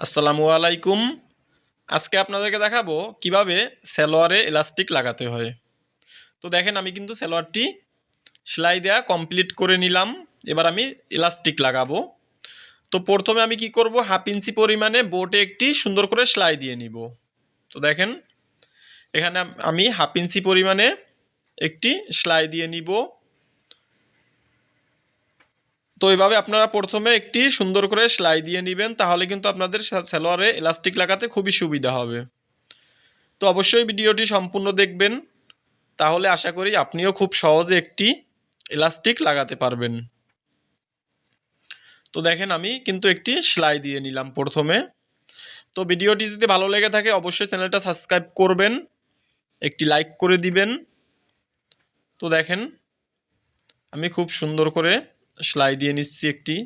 আসসালামু আলাইকুম। আজকে আপনাদেরকে দেখাবো কীভাবে সালোয়ারে এলাস্টিক লাগাতে হয়। তো দেখেন, আমি কিন্তু সালোয়ারটি সেলাই দেওয়া কমপ্লিট করে নিলাম। এবার আমি এলাস্টিক লাগাবো। তো প্রথমে আমি কি করব, হাফ ইঞ্চি পরিমাণে বোটে একটি সুন্দর করে সেলাই দিয়ে নিব। তো দেখেন, এখানে আমি হাফ ইঞ্চি পরিমাণে একটি সেলাই দিয়ে নিব। তো এইভাবে আপনারা প্রথমে একটি সুন্দর করে সেলাই দিয়ে নেবেন, তাহলে কিন্তু আপনাদের সালোয়ারে এলাস্টিক লাগাতে খুবই সুবিধা হবে। তো অবশ্যই ভিডিওটি সম্পূর্ণ দেখবেন, তাহলে আশা করি আপনিও খুব সহজে একটি এলাস্টিক লাগাতে পারবেন। তো দেখেন আমি কিন্তু একটি সেলাই দিয়ে নিলাম প্রথমে। তো ভিডিওটি যদি ভালো লেগে থাকে, অবশ্যই চ্যানেলটা সাবস্ক্রাইব করবেন, একটি লাইক করে দিবেন। তো দেখেন, আমি খুব সুন্দর করে সেলাই দিয়ে নিচ্ছি একটি।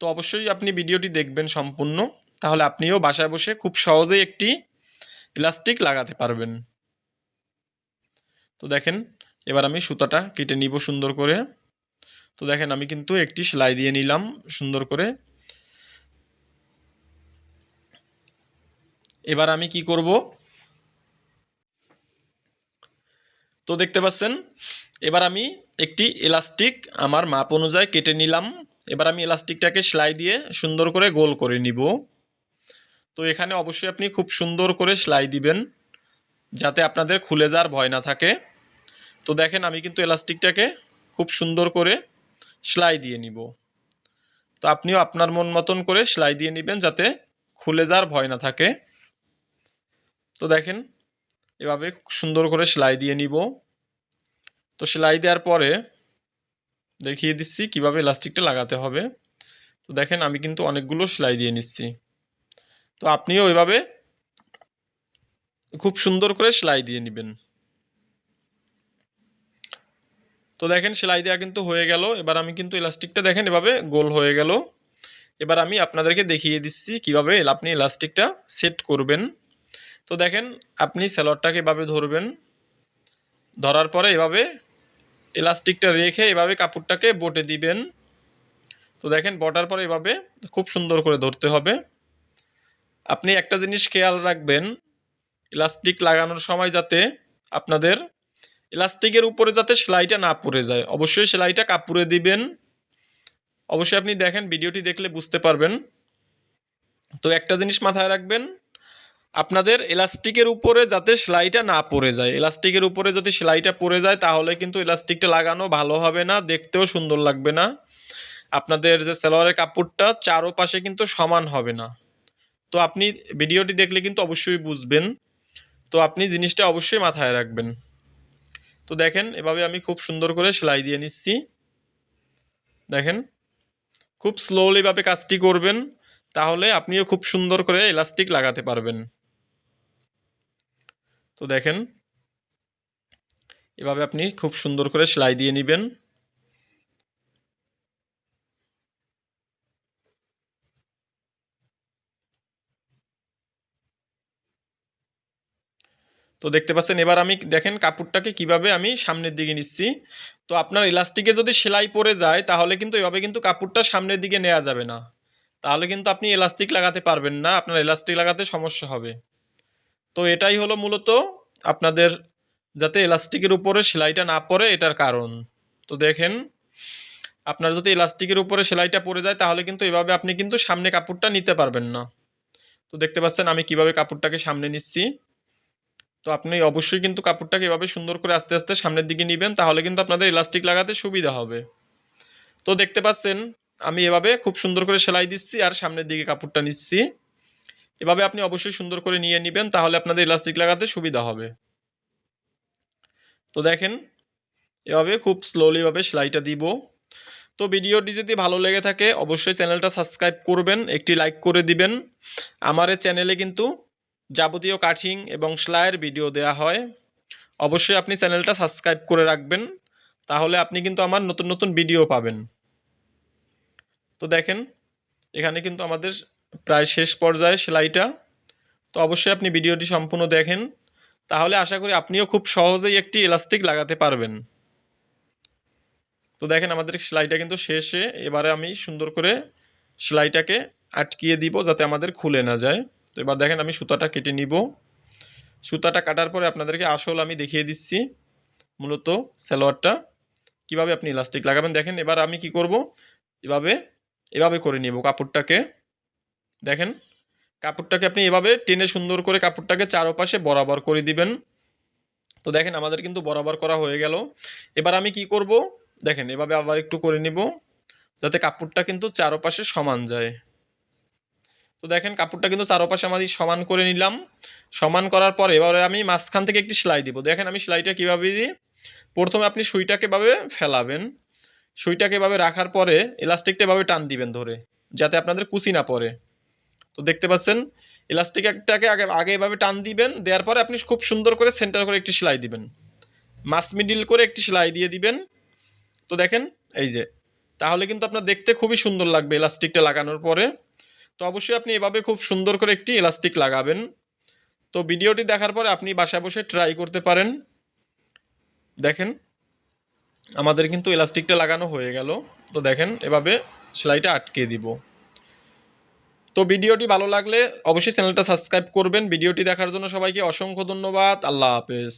তো অবশ্যই আপনি ভিডিওটি দেখবেন সম্পূর্ণ। তাহলে আপনিও বাসায় বসে খুব সহজেই একটি ইলাস্টিক লাগাতে পারবেন। তো দেখেন, এবার আমি সুতাটা কেটে নিব সুন্দর করে। তো দেখেন, আমি কিন্তু একটি সেলাই দিয়ে নিলাম সুন্দর করে। এবার আমি কি করব? তো দেখতে পাচ্ছেন, এবার আমি একটি এলাস্টিক আমার মাপ অনুযায়ী কেটে নিলাম। এবার আমি এলাস্টিকটাকে সেলাই দিয়ে সুন্দর করে গোল করে নিব। তো এখানে অবশ্যই আপনি খুব সুন্দর করে সেলাই দিবেন, যাতে আপনাদের খুলে যাওয়ার ভয় না থাকে। তো দেখেন, আমি কিন্তু এলাস্টিকটাকে খুব সুন্দর করে সেলাই দিয়ে নিব। তো আপনিও আপনার মন মতন করে সেলাই দিয়ে নেবেন, যাতে খুলে যাওয়ার ভয় না থাকে। তো দেখেন, এভাবে সুন্দর করে সেলাই দিয়ে নিব। তো সেলাই দেওয়ার পরে দেখিয়ে দিচ্ছি কীভাবে ইলাস্টিকটা লাগাতে হবে। তো দেখেন আমি কিন্তু অনেকগুলো সেলাই দিয়ে নিচ্ছি। তো আপনিও ওইভাবে খুব সুন্দর করে সেলাই দিয়ে নেবেন। তো দেখেন সেলাই দেওয়া কিন্তু হয়ে গেল। এবার আমি কিন্তু ইলাস্টিকটা দেখেন এভাবে গোল হয়ে গেল। এবার আমি আপনাদেরকে দেখিয়ে দিচ্ছি কীভাবে আপনি ইলাস্টিকটা সেট করবেন। তো দেখেন আপনি স্যালোয়ারটাকে এভাবে ধরবেন। ধরার পরে এভাবে এলাস্টিকটা রেখে এভাবে কাপড়টাকে বটে দিবেন। তো দেখেন, বটার পরে এভাবে খুব সুন্দর করে ধরতে হবে। আপনি একটা জিনিস খেয়াল রাখবেন ইলাস্টিক লাগানোর সময় যাতে আপনাদের ইলাস্টিকের উপরে যাতে সেলাইটা না পড়ে যায়। অবশ্যই সেলাইটা কাপড়ে দিবেন। অবশ্যই আপনি দেখেন, ভিডিওটি দেখলে বুঝতে পারবেন। তো একটা জিনিস মাথায় রাখবেন আপনাদের এলাস্টিকের উপরে যাতে সেলাইটা না পড়ে যায়। এলাস্টিকের উপরে যদি সেলাইটা পড়ে যায়, তাহলে কিন্তু এলাস্টিকটা লাগানো ভালো হবে না, দেখতেও সুন্দর লাগবে না। আপনাদের যে সালোয়ারের কাপড়টা, চারোপাশে কিন্তু সমান হবে না। তো আপনি ভিডিওটি দেখলে কিন্তু অবশ্যই বুঝবেন। তো আপনি জিনিসটা অবশ্যই মাথায় রাখবেন। তো দেখেন, এভাবে আমি খুব সুন্দর করে সেলাই দিয়ে নিচ্ছি। দেখেন, খুব স্লোলিভাবে কাজটি করবেন, তাহলে আপনিও খুব সুন্দর করে এলাস্টিক লাগাতে পারবেন। তো দেখেন, এভাবে আপনি খুব সুন্দর করে সেলাই দিয়ে নেবেন। তো দেখতে পাচ্ছেন, এবার আমি দেখেন কাপড়টাকে কীভাবে আমি সামনের দিকে নিচ্ছি। তো আপনার ইলাস্টিকে যদি সেলাই পরে যায়, তাহলে কিন্তু এভাবে কিন্তু কাপড়টা সামনের দিকে নেওয়া যাবে না। তাহলে কিন্তু আপনি এলাস্টিক লাগাতে পারবেন না, আপনার এলাস্টিক লাগাতে সমস্যা হবে। তো এটাই হলো মূলত আপনাদের যাতে এলাস্টিকের উপরে সেলাইটা না পড়ে, এটার কারণ। তো দেখেন, আপনার যদি এলাস্টিকের উপরে সেলাইটা পড়ে যায়, তাহলে কিন্তু এভাবে আপনি কিন্তু সামনে কাপড়টা নিতে পারবেন না। তো দেখতে পাচ্ছেন, আমি কীভাবে কাপড়টাকে সামনে নিচ্ছি। তো আপনি অবশ্যই কিন্তু কাপড়টাকে এভাবে সুন্দর করে আস্তে আস্তে সামনের দিকে নেবেন, তাহলে কিন্তু আপনাদের ইলাস্টিক লাগাতে সুবিধা হবে। তো দেখতে পাচ্ছেন, আমি এভাবে খুব সুন্দর করে সেলাই দিচ্ছি আর সামনের দিকে কাপড়টা নিচ্ছি। এভাবে আপনি অবশ্যই সুন্দর করে নিয়ে নেবেন, তাহলে আপনাদের ইলাস্টিক লাগাতে সুবিধা হবে। তো দেখেন, এভাবে খুব স্লোলিভাবে সেলাইটা দিব। তো ভিডিওটি যদি ভালো লেগে থাকে, অবশ্যই চ্যানেলটা সাবস্ক্রাইব করবেন, একটি লাইক করে দিবেন। আমার চ্যানেলে কিন্তু যাবতীয় কাঠিং এবং সেলাইয়ের ভিডিও দেওয়া হয়। অবশ্যই আপনি চ্যানেলটা সাবস্ক্রাইব করে রাখবেন, তাহলে আপনি কিন্তু আমার নতুন নতুন ভিডিও পাবেন। তো দেখেন, এখানে কিন্তু আমাদের প্রায় শেষ পর্যায়ে সেলাইটা। তো অবশ্যই আপনি ভিডিওটি সম্পূর্ণ দেখেন। তাহলে আশা করি আপনিও খুব সহজেই একটি এলাস্টিক লাগাতে পারবেন। তো দেখেন আমাদের সেলাইটা কিন্তু শেষে এবারে আমি সুন্দর করে সেলাইটাকে আটকিয়ে দিব যাতে আমাদের খুলে না যায়। তো এবার দেখেন আমি সুতাটা কেটে নিব। সুতাটা কাটার পরে আপনাদেরকে আসল আমি দেখিয়ে দিচ্ছি মূলত সালোয়ারটা। কীভাবে আপনি ইলাস্টিক লাগাবেন দেখেন, এবার আমি কি করব? এভাবে এভাবে করে নিব কাপড়টাকে। দেখেন, কাপড়টাকে আপনি এভাবে টেনে সুন্দর করে কাপড়টাকে চারোপাশে বরাবর করে দিবেন। তো দেখেন, আমাদের কিন্তু বরাবর করা হয়ে গেল। এবার আমি কি করব? দেখেন, এভাবে আবার একটু করে নিব, যাতে কাপড়টা কিন্তু চারোপাশে সমান যায়। তো দেখেন, কাপড়টা কিন্তু চারোপাশে আমাদের সমান করে নিলাম। সমান করার পরে এবারে আমি মাঝখান থেকে একটি সেলাই দিব। দেখেন, আমি সেলাইটা কীভাবে দিই? প্রথমে আপনি সুইটাকে এভাবে ফেলাবেন। সুইটাকে এভাবে রাখার পরে ইলাস্টিকটা এভাবে টান দিবেন ধরে, যাতে আপনাদের কুচি না পড়ে। তো দেখতে পাচ্ছেন, ইলাস্টিকটাকে আগে আগে এভাবে টান দিবেন, দেওয়ার পরে আপনি খুব সুন্দর করে সেন্টার করে একটি সেলাই দিবেন। মাস মিডিল করে একটি সেলাই দিয়ে দিবেন। তো দেখেন, এই যে, তাহলে কিন্তু আপনার দেখতে খুবই সুন্দর লাগবে ইলাস্টিকটা লাগানোর পরে। তো অবশ্যই আপনি এভাবে খুব সুন্দর করে একটি ইলাস্টিক লাগাবেন। তো ভিডিওটি দেখার পরে আপনি বাসায় বসে ট্রাই করতে পারেন। দেখেন, আমাদের কিন্তু ইলাস্টিকটা লাগানো হয়ে গেল। তো দেখেন, এভাবে সেলাইটা আটকে দিব। তো ভিডিওটি ভালো লাগলে অবশ্যই চ্যানেলটা সাবস্ক্রাইব করবেন। ভিডিওটি দেখার জন্য সবাইকে অসংখ্য ধন্যবাদ। আল্লাহ হাফেজ।